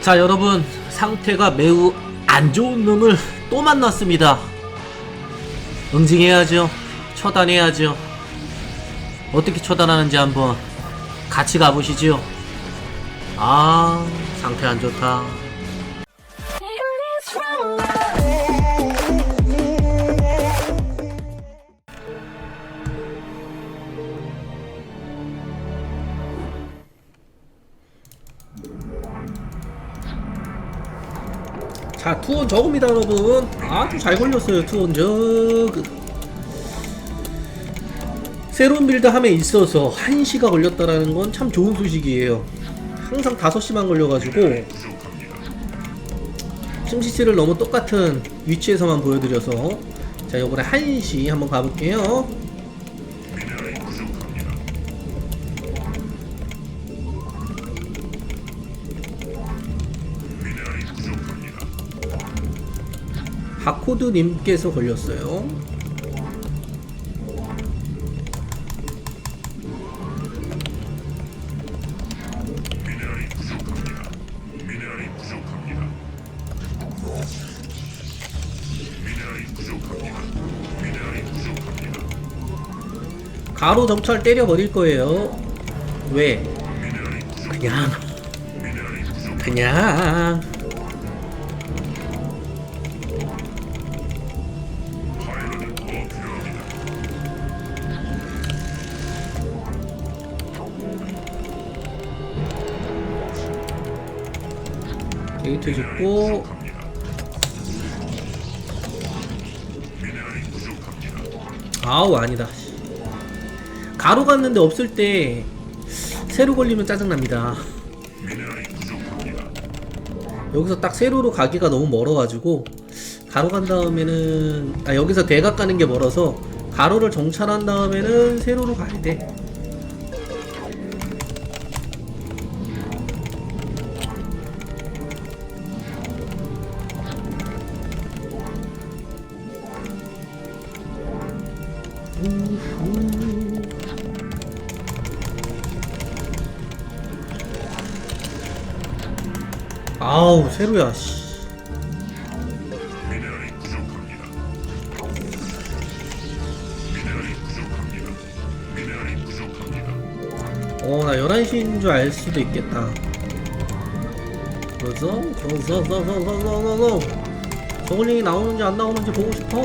자 여러분 상태가 매우 안 좋은 놈을 또 만났습니다. 응징해야죠. 처단해야죠. 어떻게 처단하는지 한번 같이 가보시죠. 아 상태 안 좋다 자 투원 저겁니다 여러분. 아주 잘 걸렸어요 투원 저그 새로운 빌드 함에 있어서 1시가 걸렸다라는 건 참 좋은 소식이에요. 항상 5시만 걸려가지고 심시스를 너무 똑같은 위치에서만 보여드려서 자 요번에 1시 한번 가볼게요 코드님께서 걸렸어요 가로 정찰 때려 버릴 거예요. 왜? 그냥. 그냥. 게이트 짓고. 아우 아니다. 가로 갔는데 없을 때 세로 걸리면 짜증납니다. 여기서 딱 세로로 가기가 너무 멀어가지고 가로 간 다음에는 아 여기서 대각 가는 게 멀어서 가로를 정찰한 다음에는 세로로 가야 돼 세로야 씨. 어, 나 11시인 줄 알 수도 있겠다. 그래서, 그래서, 그래서, 그래서, 그래서, 그래서, 저글링이 나오는지 안 나오는지 보고 싶어.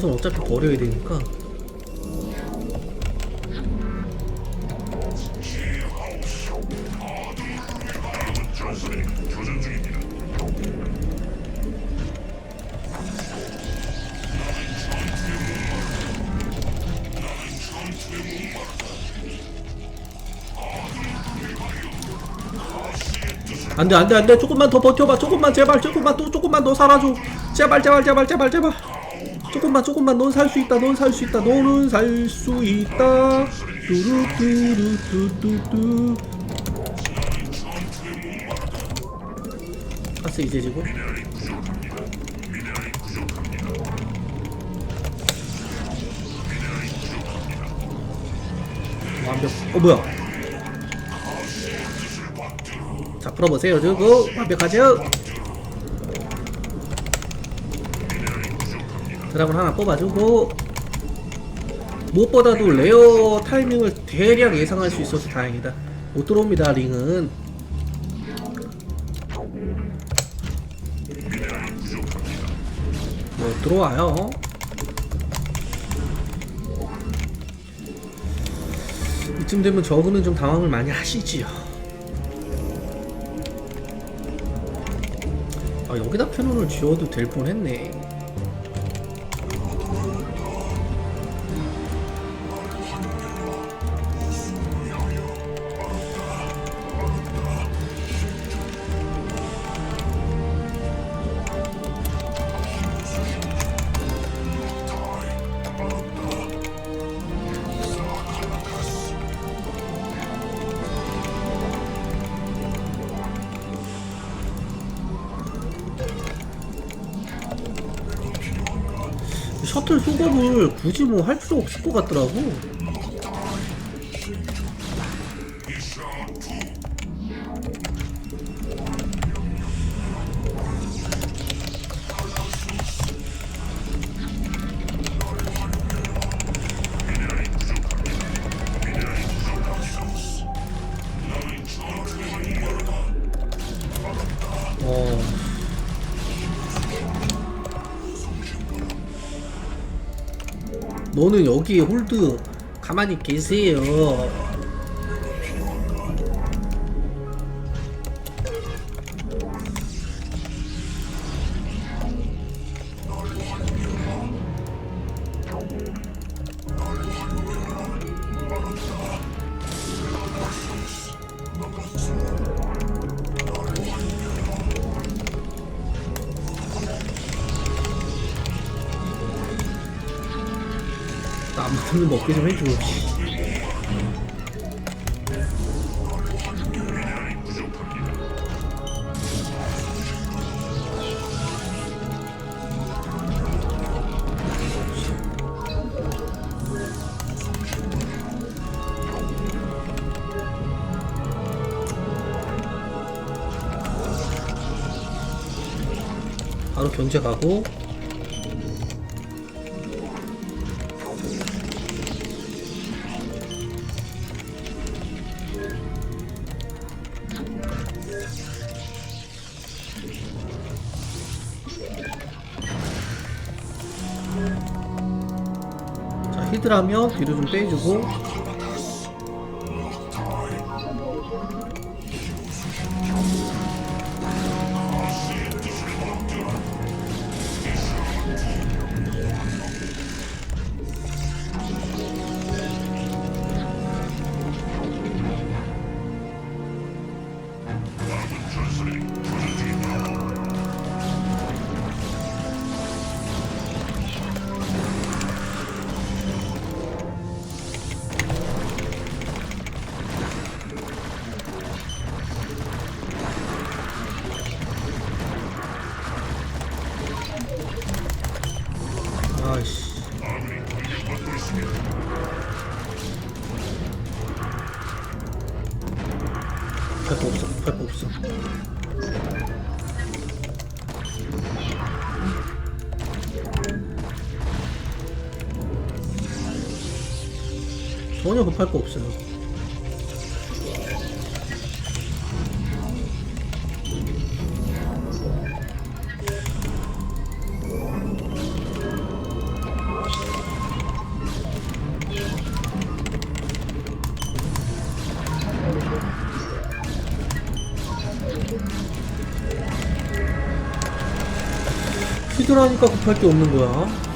질럿은 어차피 버려야 되니까. 안돼 안돼 안돼. 조금만 더 버텨봐. 조금만 제발. 조금만 또 조금만 더 살아줘. 제발 제발 제발 제발 제발 조금만 조금만. 넌 살 수 있다. 넌 살 수 있다. 너는 살 수 있다. 뚜루뚜루뚜뚜뚜 가스 이제 지고 완벽. 어 뭐야? 자 풀어보세요. 저거 완벽하죠 드라곤 하나 뽑아주고 무엇보다도 레어 타이밍을 대략 예상할 수 있어서 다행이다. 못 들어옵니다 링은. 뭐 들어와요. 이쯤 되면 저그는 좀 당황을 많이 하시지요. 아 여기다 캐논을 지어도 될 뻔했네 셔틀 속업을 굳이 뭐 할 필요 없을 것 같더라고. 너는 여기에 홀드 가만히 계세요. 나 아무튼 먹게 좀 해줘. 바로 견제 가고 자 히드라면 뒤로 좀 빼주고 할 거 없어요. 히드라니까 급할 게 없는 거야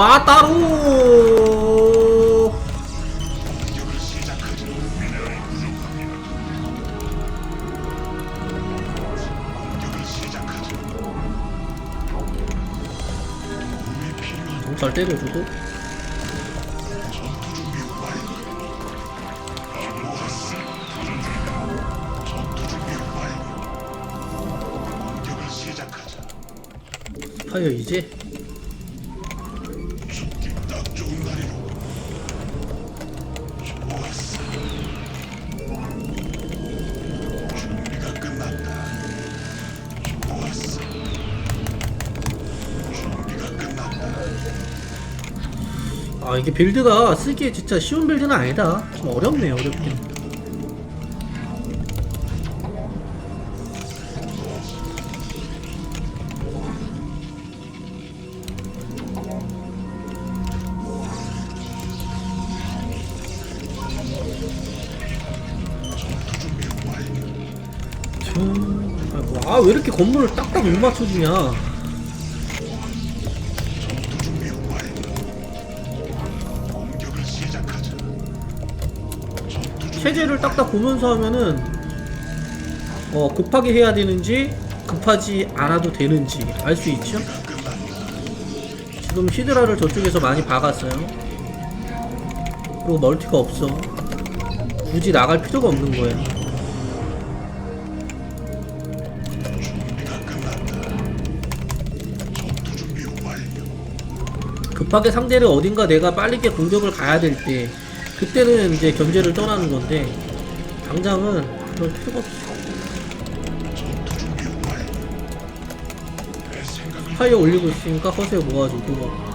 요한 정찰 때려주고 아 이게 빌드가 쓰기에 진짜 쉬운 빌드는 아니다 좀 어렵네요 어렵긴 전투 준비 완료. 참, 아, 뭐, 아, 아왜 이렇게 건물을 딱딱 못 맞춰주냐 체제를 딱딱 보면서 하면은 어 급하게 해야 되는지 급하지 않아도 되는지 알 수 있죠. 지금 히드라를 저쪽에서 많이 박았어요 그리고 멀티가 없어 굳이 나갈 필요가 없는 거예요. 급하게 상대를 어딘가 내가 빠르게 공격을 가야 될 때 그때는 이제 견제를 떠나는 건데 당장은 그럴 필요가 없어. 파이어 올리고 있으니까 허세 모아주고 뭐.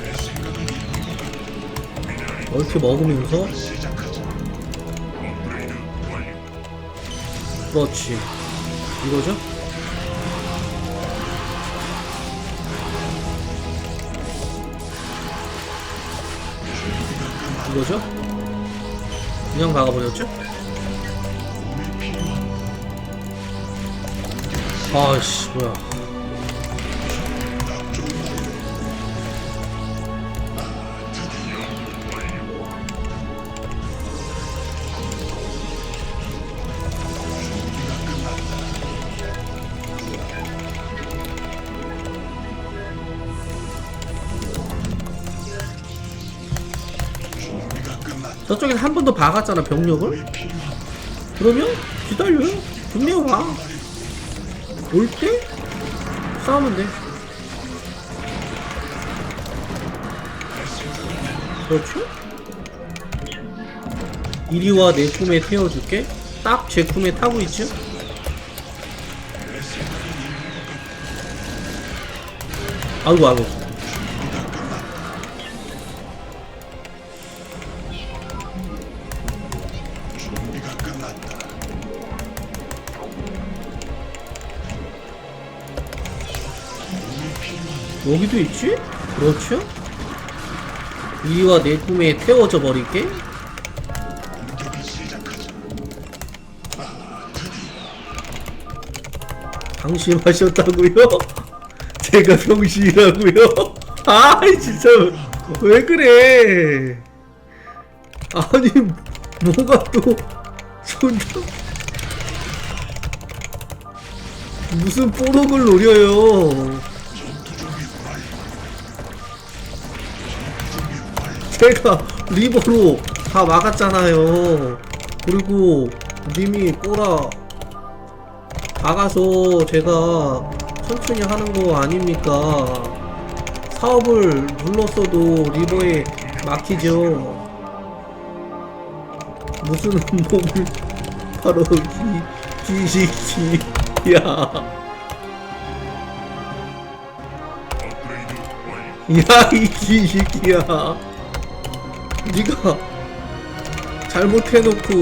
내 생각을 멀티 먹으면서 그렇지 이거죠? 이거죠? 그냥 박아버렸죠? 아이씨 뭐야 저쪽에서 한 번 더 박았잖아 병력을. 그러면 기다려요. 분명 와올 때? 싸우면 돼. 그렇죠? 이리 와 내 품에 태워줄게. 딱 제 품에 타고 있죠? 아이고 아이고 준비가 끝났다. 여기도 있지? 그렇죠? 이와 내 꿈에 태워져 버릴게. 공격을 시작하자. 방심하셨다고요? 제가 병신이라고요? 아, 진짜 왜 그래? 아니 뭐가 또 존나 무슨 뽀록을 노려요? 제가 리버로 다 막았잖아요. 그리고 님이 꼬라 박아서 제가 천천히 하는 거 아닙니까? 사업을 눌렀어도 리버에 막히죠. 무슨 몸을 바로 이 기식이야. 야, 이 기식이야. 네가 잘못해놓고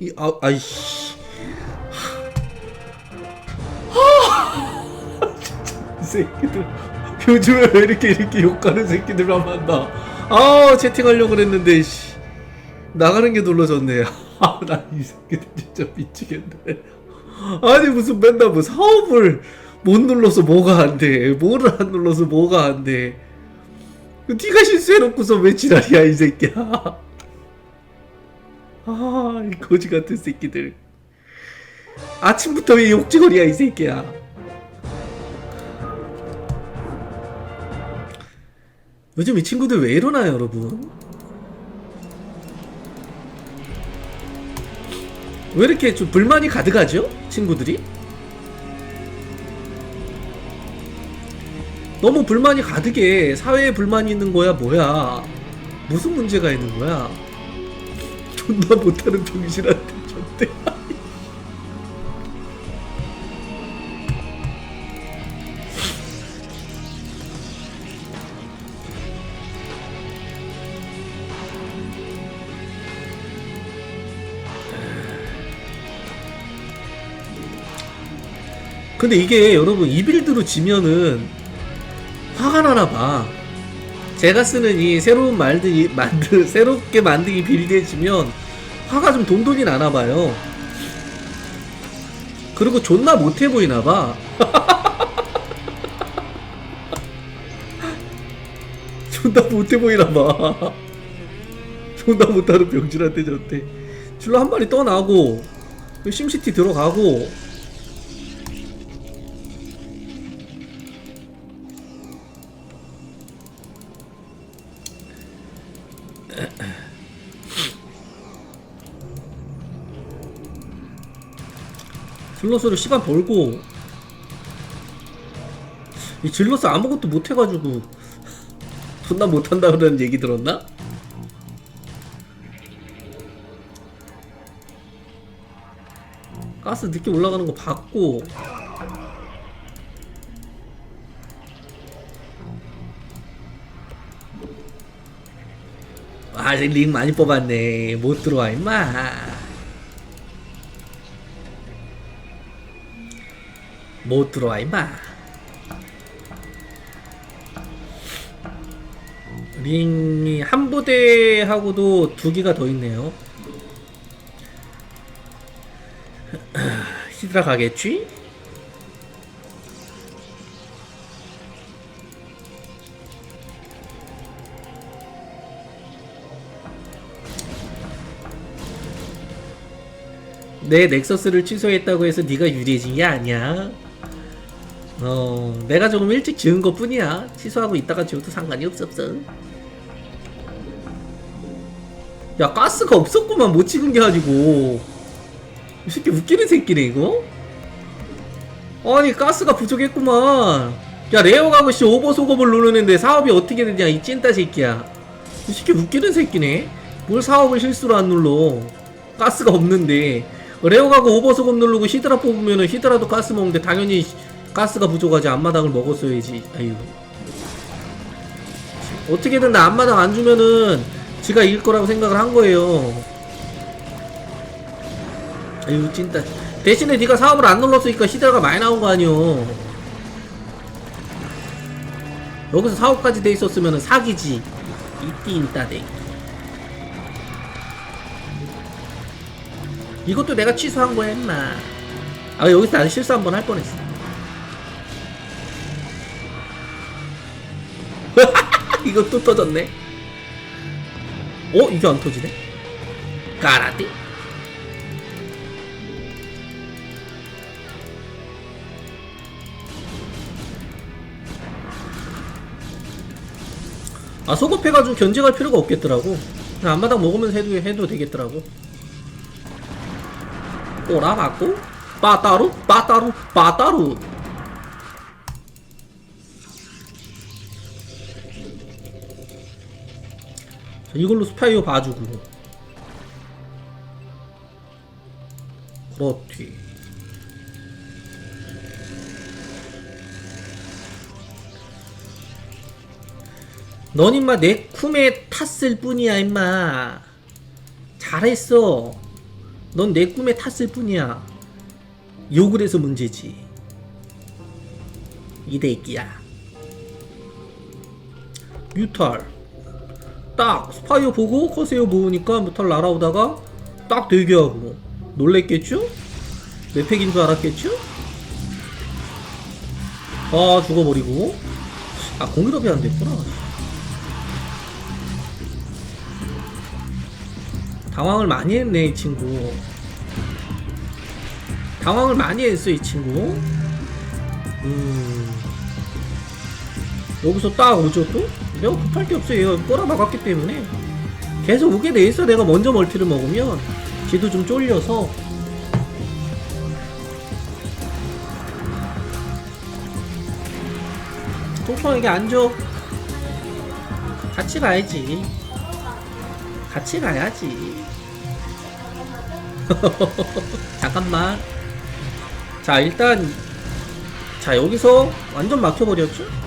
이 아, 아이씨. 이 새끼들 요즘에 왜 이렇게 이렇게 욕하는 새끼들만 만나. 아 채팅하려고 그랬는데 씨. 나가는 게 눌러졌네. 아, 나이 새끼들 진짜 미치겠네. 아니 무슨 맨날 뭐 사업을 못 눌러서 뭐가 안 돼. 뭐를 안 눌러서 뭐가 안 돼. 그 네가 실수해놓고서 왜 지랄이야 이 새끼야. 아, 이 거지 같은 새끼들. 아침부터 왜 욕지거리야 이 새끼야. 요즘 이 친구들 왜 이러나요 여러분? 왜 이렇게 좀 불만이 가득하죠? 친구들이? 너무 불만이 가득해. 사회에 불만이 있는 거야, 뭐야? 무슨 문제가 있는 거야? 존나 못하는 병신한테 존대. 근데 이게 여러분 이 빌드로 지면은 화가 나나 봐. 제가 쓰는 이 새로운 말들이 만들 새롭게 만들기 빌드에 지면 화가 좀 돈돈이 나나 봐요. 그리고 존나 못해 보이나 봐. 존나 못해 보이나 봐. 존나 못하는 병신한테 저한테 줄로 한 마리 떠나고 심시티 들어가고 질러스로 시간 벌고. 이 질러스 아무것도 못해가지고 존나 못한다 그러는 얘기 들었나? 가스 늦게 올라가는 거 봤고. 아직 링 많이 뽑았네. 못 들어와 임마 못 들어와 임마 링이 한 부대하고도 두 개가 더 있네요 히드라 가겠지? 내 넥서스를 취소했다고 해서 네가 유리해진 게 아니야. 어, 내가 조금 일찍 지은 것 뿐이야. 취소하고 있다가 지어도 상관이 없어. 야 가스가 없었구만 못 찍은 게 가지고. 이 새끼 웃기는 새끼네 이거? 아니 가스가 부족했구만. 야 레어 가고 씨 오버 소급을 누르는데 사업이 어떻게 되냐 이 찐따 새끼야. 이 새끼 웃기는 새끼네. 뭘 사업을 실수로 안 눌러? 가스가 없는데. 레어 가고 오버 소급 누르고 히드라 뽑으면은 히드라도 가스 먹는데 당연히 가스가 부족하지 앞마당을 먹었어야지 아유 어떻게든 나 앞마당 안 주면은 지가 이길 거라고 생각을 한 거예요. 아유 찐따. 대신에 네가 사업을 안 눌렀으니까 시대가 많이 나온 거 아니오. 여기서 사업까지 돼 있었으면 사기지. 이띠인 따대. 이것도 내가 취소한 거야 임마. 아 여기서 난 실수 한 번 할 뻔했어. 이거 또 터졌네. 어? 이게 안 터지네? 까라띠? 아 소급해가지고 견제할 필요가 없겠더라고 그냥 앞마당 먹으면서 해도, 해도 되겠더라고 꼬라 맞고 빠따루 빠따루 빠따루 이걸로 스파이어 봐주고. 그렇지. 넌 임마 내 꿈에 탔을 뿐이야 임마. 잘했어. 넌 내 꿈에 탔을 뿐이야. 욕을 해서 문제지. 이 대끼야. 뮤탈 딱 스파이어 보고 커세어 모으니까 뮤탈 날아오다가 딱 대기하고 놀랬겠죠? 내 팩인 줄 알았겠죠? 아 죽어버리고 아 공일업이 안 됐구나 당황을 많이 했네 이 친구 당황을 많이 했어 이 친구 음 여기서 딱 오죠 또? 내가 급할 게 없어 얘가 꼬라박았기 때문에. 계속 오게 돼 있어. 내가 먼저 멀티를 먹으면 지도 좀 쫄려서. 통통하게 앉아 같이 가야지. 같이 가야지. 잠깐만. 자 일단 자 여기서 완전 막혀버렸죠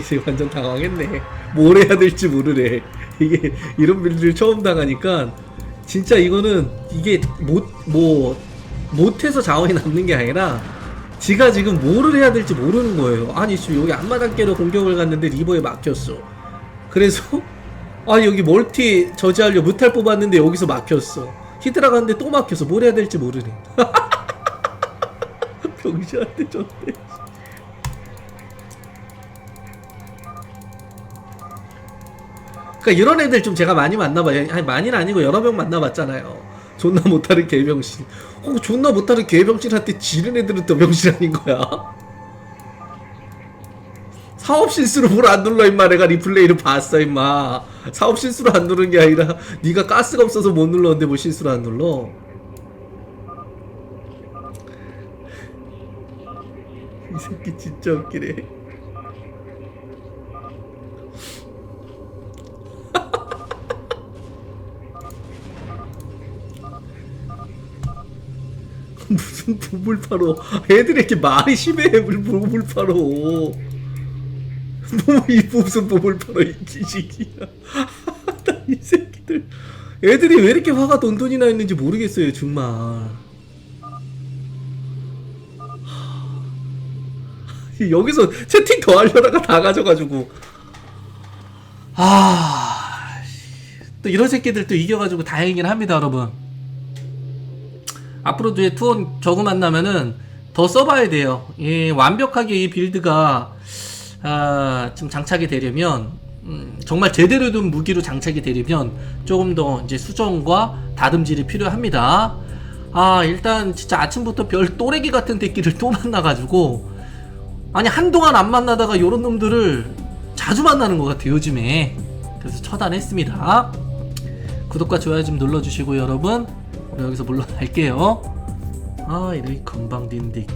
이제 완전 당황했네 뭘 해야 될지 모르네 이게 이런 빌드를 처음 당하니까 진짜 이거는 이게 못 뭐 못해서 자원이 남는 게 아니라 지가 지금 뭐를 해야 될지 모르는 거예요. 아니 지금 여기 앞마당 깨러 공격을 갔는데 리버에 막혔어. 그래서 아니 여기 멀티 저지하려 무탈 뽑았는데 여기서 막혔어. 히드라 갔는데 또 막혔어. 뭘 해야 될지 모르네. 병신한테 졌네. 그러니까 이런 애들 좀 제가 많이 만나봐요. 아니 많이는 아니고 여러 명 만나봤잖아요. 존나 못하는 개병신. 어, 존나 못하는 개병신한테 지른 애들은 더 병신 아닌 거야. 사업 실수로 뭘 안 눌러 임마 내가 리플레이를 봤어 임마 사업 실수로 안 누른 게 아니라 네가 가스가 없어서 못 눌렀는데 뭐 실수로 안 눌러 이 새끼 진짜 웃기네 무슨 부물 팔어? 애들이 이렇게 말이 심해. 팔어? 뭐이 무슨 몸을 팔아 이 지식이야 나이 새끼들. 애들이 왜 이렇게 화가 돈돈이 나 있는지 모르겠어요 정말. 하, 여기서 채팅 더 하려다가 다 가져가지고. 아 또 이런 새끼들 또 이겨가지고 다행이긴 합니다 여러분 앞으로도 이제 투원 저거 만나면은 더 써봐야 돼요. 이 완벽하게 이 빌드가 아, 좀 장착이 되려면 음, 정말 제대로 된 무기로 장착이 되려면 조금 더 이제 수정과 다듬질이 필요합니다. 아 일단 진짜 아침부터 별 또래기 같은 새끼를 또 만나가지고 아니 한동안 안 만나다가 요런 놈들을 자주 만나는 것 같아요 요즘에 그래서 처단했습니다. 구독과 좋아요 좀 눌러주시고 여러분 여기서 물러날게요. 아 이렇게 건방진 데끼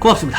고맙습니다